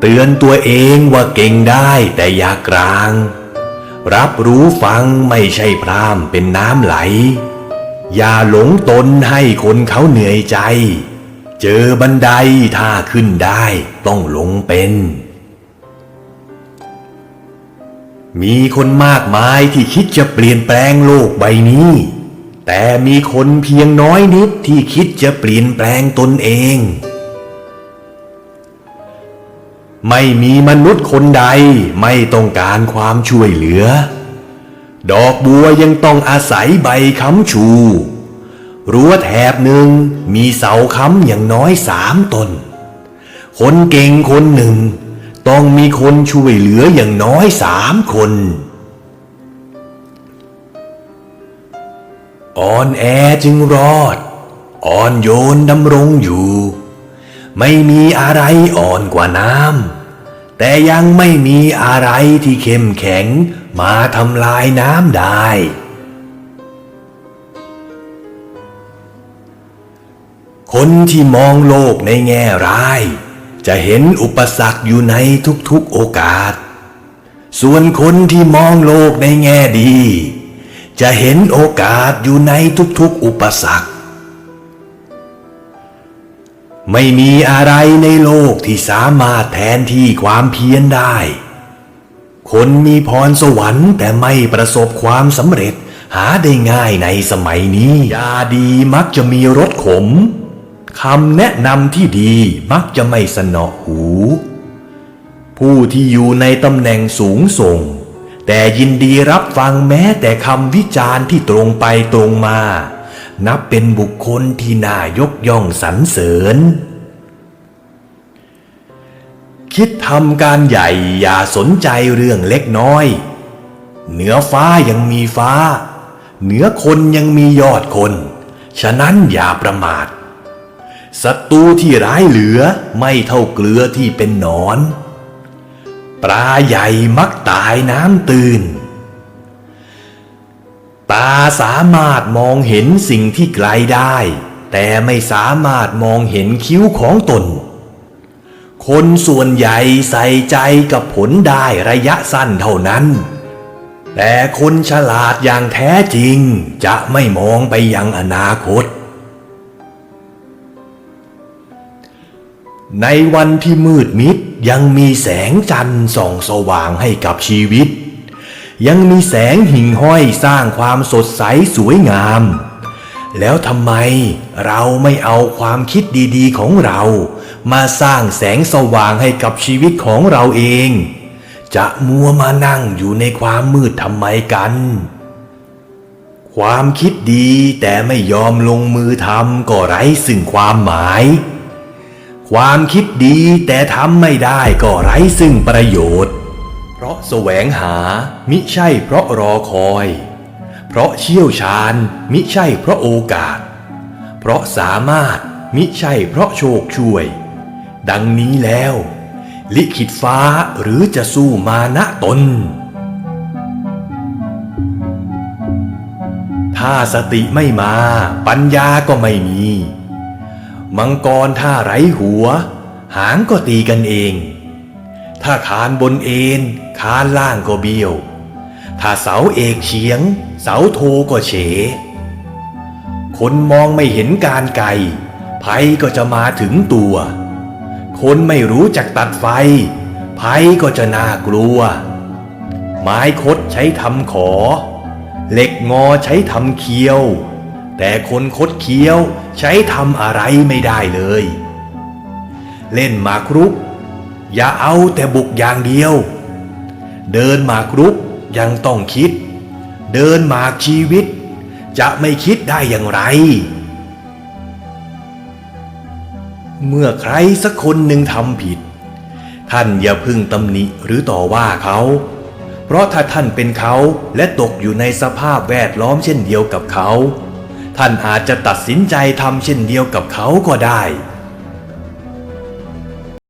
เตือนตัวเองว่าเก่งได้แต่อย่ากลาง รับรู้ฟังไม่ใช่พรามเป็นน้ำไหล อย่าหลงตนให้คนเขาเหนื่อยใจ เจอบันไดถ้าขึ้นได้ต้องลงเป็น มีคนมากมายที่คิดจะเปลี่ยนแปลงโลกใบนี้ แต่มีคนเพียงน้อยนิดที่คิดจะเปลี่ยนแปลงตนเอง ไม่มีมนุษย์คนใดไม่ต้องการความช่วยเหลือ ดอกบัวยังต้องอาศัยใบค้ำชู รั้วแถบหนึ่งมีเสาค้ำอย่างน้อยสามตน คนเก่งคนหนึ่ง ต้องมีคนช่วยเหลืออย่างน้อยสามคนอ่อนแอจึงรอด อ่อนโยนดำรงอยู่ ไม่มีอะไรอ่อนกว่าน้ำแต่ยังไม่มีอะไรที่เข้มแข็งมาทำลายน้ำได้ คนที่มองโลกในแง่ร้าย จะเห็นอุปสรรคอยู่ในทุกๆโอกาส ส่วนคนที่มองโลกในแง่ดี จะเห็นโอกาสอยู่ในทุกๆอุปสรรค ไม่มีอะไรในโลกที่สามารถแทนที่ความเพียรได้ คนมีพรสวรรค์แต่ไม่ประสบความสำเร็จหาได้ง่ายในสมัยนี้ยาดีมักจะมีรสขมคำแนะนำที่ดีมักจะไม่สนอหู ผู้ที่อยู่ในตำแหน่งสูงส่ง แต่ยินดีรับฟังแม้แต่คำวิจารณ์ที่ตรงไปตรงมา นับเป็นบุคคลที่น่ายกย่องสรรเสริญ คิดทำการใหญ่อย่าสนใจเรื่องเล็กน้อย เหนือฟ้ายังมีฟ้า เหนือคนยังมียอดคน ฉะนั้นอย่าประมาทศัตรูที่ร้ายเหลือไม่เท่าเกลือที่เป็นหนอน ปลาใหญ่มักตายน้ำตื่น ตาสามารถมองเห็นสิ่งที่ไกลได้ แต่ไม่สามารถมองเห็นคิ้วของตน คนส่วนใหญ่ใส่ใจกับผลได้ระยะสั้นเท่านั้น แต่คนฉลาดอย่างแท้จริงจะไม่มองไปยังอนาคต ในวันที่มืดมิดยังมีแสงจันทร์ส่องสว่างให้กับชีวิต ยังมีแสงหิ่งห้อยสร้างความสดใสสวยงาม แล้วทำไมเราไม่เอาความคิดดีๆของเรา มาสร้างแสงสว่างให้กับชีวิตของเราเอง จะมัวมานั่งอยู่ในความมืดทำไมกัน ความคิดดีแต่ไม่ยอมลงมือทำก็ไร้ซึ่งความหมายความคิดดีแต่ทำไม่ได้ก็ไร้ซึ่งประโยชน์ ราะแสวงหามิใช่เพราะรอคอย เพราะเชี่ยวชาญมิใช่เพราะโอกาส เพราะสามารถมิใช่เพราะโชคช่วย ดังนี้แล้ว ลิขิตฟ้าหรือจะสู้มานะตน ถ้าสติไม่มาปัญญาก็ไม่มี มังกรถ้าไร้หัว หางก็ตีกันเอง ถ้าคานบนเอ็นคานล่างก็เบี้ยว ถ้าเสาเอกเฉียง เสาโทก็เฉ คนมองไม่เห็นการไกลภัยก็จะมาถึงตัว คนไม่รู้จักตัดไฟ ภัยก็จะน่ากลัว ไม้คดใช้ทำขอ เหล็กงอใช้ทำเคียว แต่คนคดเคี้ยวใช้ทำอะไรไม่ได้เลย เล่นหมากรุก อย่าเอาแต่บุกอย่างเดียว เดินหมากรุกยังต้องคิด เดินหมากชีวิต จะไม่คิดได้อย่างไร เมื่อใครสักคนหนึ่งทำผิด ท่านอย่าพึ่งตำหนิหรือต่อว่าเขา เพราะถ้าท่านเป็นเขาและตกอยู่ในสภาพแวดล้อมเช่นเดียวกับเขา ท่านอาจจะตัดสินใจทำเช่นเดียวกับเขาก็ได้